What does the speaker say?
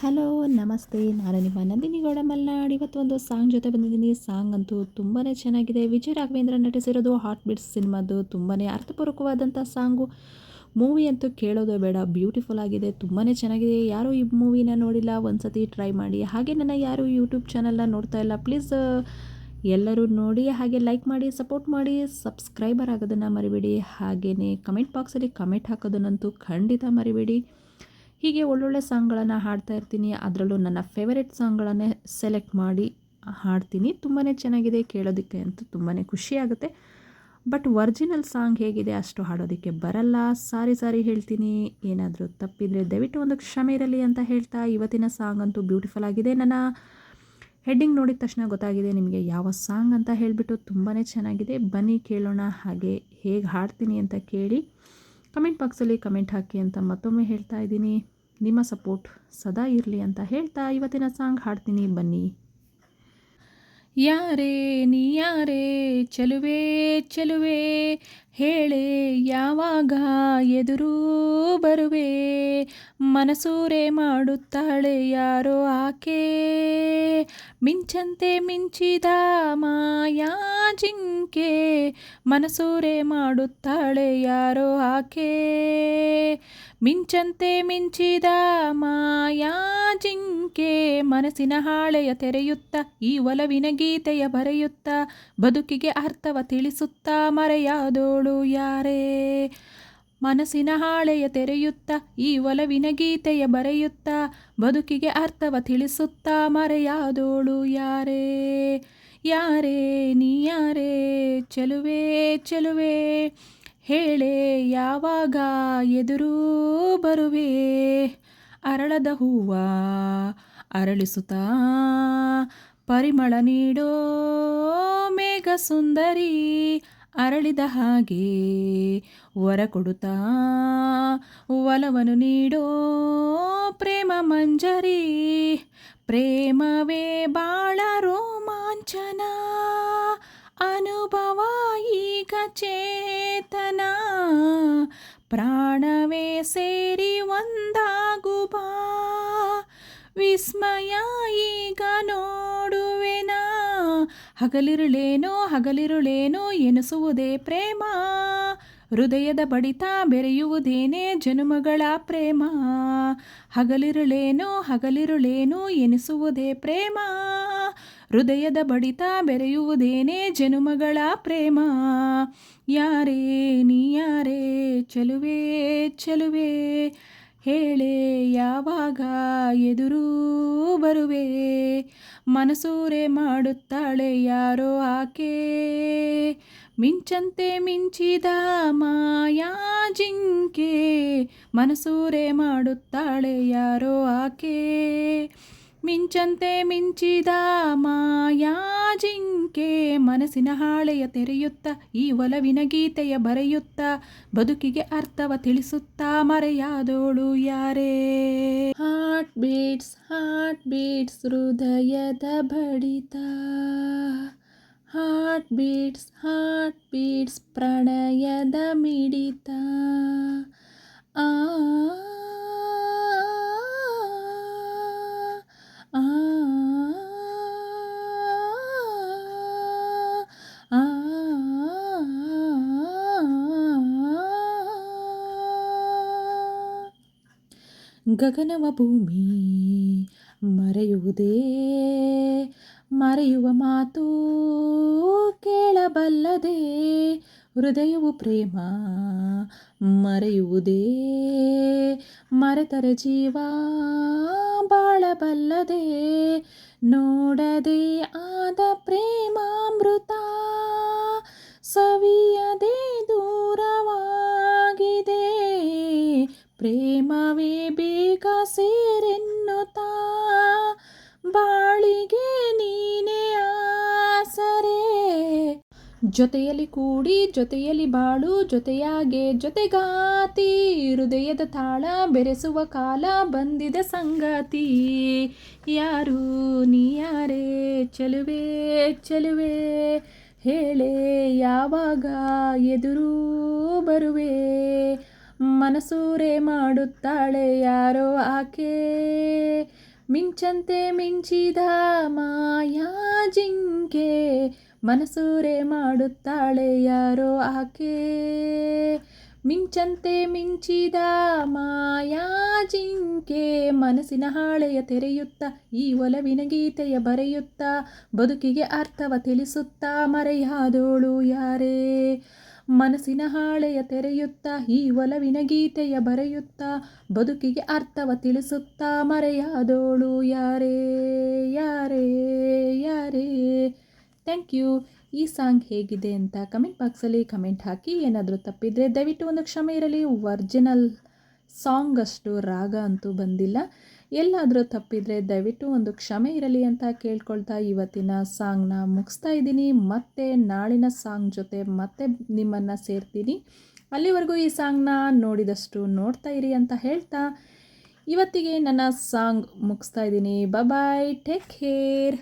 Hello, ನಮಸ್ತೆ. ನಾನು ನಿಮ್ಮ ನಂದಿನಿ ಗೌಡ ಮಲ್ನಾಡ್. ಇವತ್ತು ಒಂದು ಸಾಂಗ್ ಜೊತೆ ಬಂದಿದ್ದೀನಿ. ಸಾಂಗ್ ಅಂತೂ ತುಂಬಾ ಚೆನ್ನಾಗಿದೆ. ವಿಜಯ್ ರಾಘವೇಂದ್ರ ನಟಿಸಿರೋದು ಹಾಟ್ ಬಿಟ್ಸ್ ಸಿನಿಮಾದು ತುಂಬಾ ಅರ್ಥಪೂರ್ವಕವಾದಂಥ ಸಾಂಗು. ಮೂವಿ ಅಂತೂ ಕೇಳೋದೇ ಬೇಡ, ಬ್ಯೂಟಿಫುಲ್ ಆಗಿದೆ ತುಂಬಾ ಚೆನ್ನಾಗಿದೆ. ಯಾರೂ ಈ ಮೂವಿನ ನೋಡಿಲ್ಲ ಒಂದು ಸತಿ ಟ್ರೈ ಮಾಡಿ. ಹಾಗೆ ನನ್ನ ಯಾರು ಯೂಟ್ಯೂಬ್ ಚಾನಲ್ನ ನೋಡ್ತಾ ಇಲ್ಲ, ಪ್ಲೀಸ್, ಎಲ್ಲರೂ ನೋಡಿ, ಹಾಗೆ ಲೈಕ್ ಮಾಡಿ, ಸಪೋರ್ಟ್ ಮಾಡಿ, ಸಬ್ಸ್ಕ್ರೈಬರ್ ಆಗೋದನ್ನು ಮರಿಬೇಡಿ. ಹಾಗೆಯೇ ಕಮೆಂಟ್ ಬಾಕ್ಸಲ್ಲಿ ಕಮೆಂಟ್ ಹಾಕೋದನ್ನಂತೂ ಖಂಡಿತ ಮರಿಬೇಡಿ. ಹೀಗೆ ಒಳ್ಳೊಳ್ಳೆ ಸಾಂಗ್ಗಳನ್ನು ಹಾಡ್ತಾ ಇರ್ತೀನಿ. ಅದರಲ್ಲೂ ನನ್ನ ಫೇವರೆಟ್ ಸಾಂಗ್ಗಳನ್ನೇ ಸೆಲೆಕ್ಟ್ ಮಾಡಿ ಹಾಡ್ತೀನಿ. ತುಂಬಾ ಚೆನ್ನಾಗಿದೆ ಕೇಳೋದಕ್ಕೆ ಅಂತೂ ತುಂಬಾ ಖುಷಿಯಾಗುತ್ತೆ ಬಟ್ ಒರಿಜಿನಲ್ ಸಾಂಗ್ ಹೇಗಿದೆ ಅಷ್ಟು ಹಾಡೋದಕ್ಕೆ ಬರಲ್ಲ. ಸಾರಿ ಸಾರಿ ಹೇಳ್ತೀನಿ. ಏನಾದರೂ ತಪ್ಪಿದರೆ ದಯವಿಟ್ಟು ಒಂದು ಕ್ಷಮೆ ಇರಲಿ ಅಂತ ಹೇಳ್ತಾ ಇವತ್ತಿನ ಸಾಂಗ್ ಅಂತೂ ಬ್ಯೂಟಿಫುಲ್ ಆಗಿದೆ ನನ್ನ. ಹೆಡ್ಡಿಂಗ್ ನೋಡಿದ ತಕ್ಷಣ ಗೊತ್ತಾಗಿದೆ ನಿಮಗೆ ಯಾವ ಸಾಂಗ್ ಅಂತ ಹೇಳಿಬಿಟ್ಟು ತುಂಬಾ ಚೆನ್ನಾಗಿದೆ. ಬನ್ನಿ ಕೇಳೋಣ ಹಾಗೆ ಹೇಗೆ ಹಾಡ್ತೀನಿ ಅಂತ ಕೇಳಿ. ಕಮೆಂಟ್ ಬಾಕ್ಸಲ್ಲಿ ಕಮೆಂಟ್ ಹಾಕಿ ಅಂತ ಮತ್ತೊಮ್ಮೆ ಹೇಳ್ತಾ ಇದ್ದೀನಿ. ನಿಮ್ಮ ಸಪೋರ್ಟ್ ಸದಾ ಇರಲಿ ಅಂತ ಹೇಳ್ತಾ ಇವತ್ತಿನ ಸಾಂಗ್ ಹಾಡ್ತೀನಿ. ಬನ್ನಿ. ಯಾರೇ ನೀ ಯಾರೇ ಚೆಲುವೆ ಚೆಲುವೆ ಹೇಳೆ ಯಾವಾಗ ಎದುರು ಬರುವೆ? ಮನಸೂರೆ ಮಾಡುತ್ತಾಳೆ ಯಾರೋ ಆಕೆ. ಮಿಂಚಂತೆ ಮಿಂಚಿದ ಮಾಯಾ ಜಿಂಕೆ. ಮನಸೂರೆ ಮಾಡುತ್ತಾಳೆ ಯಾರೋ ಆಕೆ. ಮಿಂಚಂತೆ ಮಿಂಚಿದ ಮಾಯಾ ಜಿಂಕೆ. ಮನಸ್ಸಿನ ಹಾಳೆಯ ತೆರೆಯುತ್ತ, ಈ ಒಲವಿನ ಗೀತೆಯ ಬರೆಯುತ್ತ, ಬದುಕಿಗೆ ಅರ್ಥವ ತಿಳಿಸುತ್ತಾ ಮರೆಯಾದೋಳು ಯಾರೇ. ಮನಸ್ಸಿನ ಹಾಳೆಯ ತೆರೆಯುತ್ತ, ಈ ಒಲವಿನ ಗೀತೆಯ ಬರೆಯುತ್ತ, ಬದುಕಿಗೆ ಅರ್ಥವ ತಿಳಿಸುತ್ತಾ, ಮರೆಯಾದೋಳು ಯಾರೇ? ಯಾರೇ ನೀ ಯಾರೇ? ಚೆಲುವೆ ಚೆಲುವೆ. ಹೇಳೆ, ಯಾವಾಗ ಎದುರು ಬರುವೆ? ಅರಳದ ಹೂವ ಅರಳಿಸುತ್ತಾ, ಪರಿಮಳ ನೀಡೋ ಮೇಘ ಸುಂದರಿ ಅರಳಿದ ಹಾಗೆ ವರ ಕೊಡುತ್ತಾ, ಒಲವನ್ನು ನೀಡೋ ಪ್ರೇಮ ಮಂಜರಿ, ಪ್ರೇಮವೇ ಬಾಳ ರೋಮಾಂಚನ, ಅನುಭವ ಈಗ ಚೇತನ, ಪ್ರಾಣವೇ ಸೇರಿ ಒಂದಾಗುಬಾ ವಿಸ್ಮಯ ಈಗ ನೋಡುವೆನಾ ಹಗಲಿರುಳೇನೋ ಹಗಲಿರುಳೇನೋ, ಎನಿಸುವುದೇ ಪ್ರೇಮ. ಹೃದಯದ ಬಡಿತ ಬೆರೆಯುವುದೇನೇ ಜನುಮಗಳ ಪ್ರೇಮ. ಹಗಲಿರುಳೇನೋ ಹಗಲಿರುಳೇನೋ, ಎನಿಸುವುದೇ ಪ್ರೇಮ. ಹೃದಯದ ಬಡಿತ ಬೆರೆಯುವುದೇನೇ ಜನುಮಗಳ ಪ್ರೇಮ. ಯಾರೇ ನೀ ಯಾರೇ, ಚೆಲುವೆ ಚೆಲುವೆ. ಹೇಳೆ, ಯಾವಾಗ ಎದುರು ಬರುವೆ? ಮನಸೂರೆ ಮಾಡುತ್ತಾಳೆ ಯಾರೋ ಆಕೆ? ಮಿಂಚಂತೆ ಮಿಂಚಿದ ಮಾಯಾ ಜಿಂಕೆ, ಮನಸೂರೆ ಮಾಡುತ್ತಾಳೆ ಯಾರೋ ಆಕೆ? ಮಿಂಚಂತೆ ಮಿಂಚಿದ ಮಾಯಾ ಜಿಂಕೆ ಮನಸ್ಸಿನ ಹಾಳೆಯ ತೆರೆಯುತ್ತ, ಈ ಒಲವಿನ ಗೀತೆಯ ಬರೆಯುತ್ತ, ಬದುಕಿಗೆ ಅರ್ಥವ ತಿಳಿಸುತ್ತಾ ಮರೆಯಾದೋಳು ಯಾರೇ? ಹಾರ್ಟ್ ಬೀಟ್ಸ್ ಹಾರ್ಟ್ ಬೀಟ್ಸ್ ಹೃದಯದ ಬಡಿತ. ಹಾರ್ಟ್ ಬೀಟ್ಸ್ ಹಾರ್ಟ್ ಬೀಟ್ಸ್ ಪ್ರಣಯದ ಮಿಡಿತ. ಆ ಗಗನವ ಭೂಮಿ, ಮರೆಯುವುದೇ? ಮರೆಯುವ ಮಾತು ಕೇಳಬಲ್ಲದೆ, ಹೃದಯವು ಪ್ರೇಮ, ಮರೆಯುವುದೇ? ಮರೆತರೆ ಜೀವ ಬಾಳಬಲ್ಲದೆ, ನೋಡದೆ ಆದ ಪ್ರೇಮಾಮೃತ. ಜೊತೆಯಲ್ಲಿ ಕೂಡಿ, ಜೊತೆಯಲ್ಲಿ ಬಾಳು, ಜೊತೆಯಾಗೆ ಜೊತೆಗಾತಿ, ಹೃದಯದ ತಾಳ ಬೆರೆಸುವ ಕಾಲ ಬಂದಿದೆ ಸಂಗಾತಿ. ಯಾರು, ನೀ ಯಾರೇ, ಚೆಲುವೆ ಚೆಲುವೆ, ಹೇಳೆ, ಯಾವಾಗ ಎದುರು ಬರುವೆ? ಮನಸೂರೆ ಮಾಡುತ್ತಾಳೆ ಯಾರೋ ಆಕೆ? ಮಿಂಚಂತೆ ಮಿಂಚಿದ ಮಾಯಾ ಜಿಂಕೆ ಮನಸೂರೆ ಮಾಡುತ್ತಾಳೆ ಯಾರೋ ಆಕೆ. ಮಿಂಚಂತೆ ಮಿಂಚಿದ ಮಾಯಾ ಜಿಂಕೆ ಮನಸ್ಸಿನ ಹಾಳೆಯ ತೆರೆಯುತ್ತಾ, ಈ ಒಲವಿನ ಗೀತೆಯ ಬರೆಯುತ್ತಾ, ಬದುಕಿಗೆ ಅರ್ಥವ ತಿಳಿಸುತ್ತಾ, ಮರೆಯಾದೋಳು ಯಾರೇ. ಮನಸ್ಸಿನ ಹಾಳೆಯ ತೆರೆಯುತ್ತಾ, ಈ ಒಲವಿನ ಗೀತೆಯ ಬರೆಯುತ್ತಾ, ಬದುಕಿಗೆ ಅರ್ಥವ ತಿಳಿಸುತ್ತಾ, ಮರೆಯಾದೋಳು ಯಾರೇ ಯಾರೇ ಯಾರೇ. Thank you. ಈ ಸಾಂಗ್ ಹೇಗಿದೆ ಅಂತ ಕಮೆಂಟ್ ಬಾಕ್ಸಲ್ಲಿ ಕಮೆಂಟ್ ಹಾಕಿ. ಏನಾದರೂ ತಪ್ಪಿದರೆ ದಯವಿಟ್ಟು ಒಂದು ಕ್ಷಮೆ ಇರಲಿ. ಒರ್ಜಿನಲ್ ಸಾಂಗ್ ಅಷ್ಟು ರಾಗ ಅಂತೂ ಬಂದಿಲ್ಲ. ಎಲ್ಲಾದರೂ ತಪ್ಪಿದರೆ ದಯವಿಟ್ಟು ಒಂದು ಕ್ಷಮೆ ಇರಲಿ ಅಂತ ಕೇಳ್ಕೊಳ್ತಾ ಇವತ್ತಿನ ಸಾಂಗ್ನ ಮುಗಿಸ್ತಾ ಇದ್ದೀನಿ. ಮತ್ತೆ ನಾಳಿನ ಸಾಂಗ್ ಜೊತೆ ಮತ್ತೆ ನಿಮ್ಮನ್ನು ಸೇರ್ತೀನಿ. ಅಲ್ಲಿವರೆಗೂ ಈ ಸಾಂಗ್ನ ನೋಡಿದಷ್ಟು ನೋಡ್ತಾ ಇರಿ ಅಂತ ಹೇಳ್ತಾ ಇವತ್ತಿಗೆ ನನ್ನ ಸಾಂಗ್ ಮುಗಿಸ್ತಾ ಇದ್ದೀನಿ. Bye take care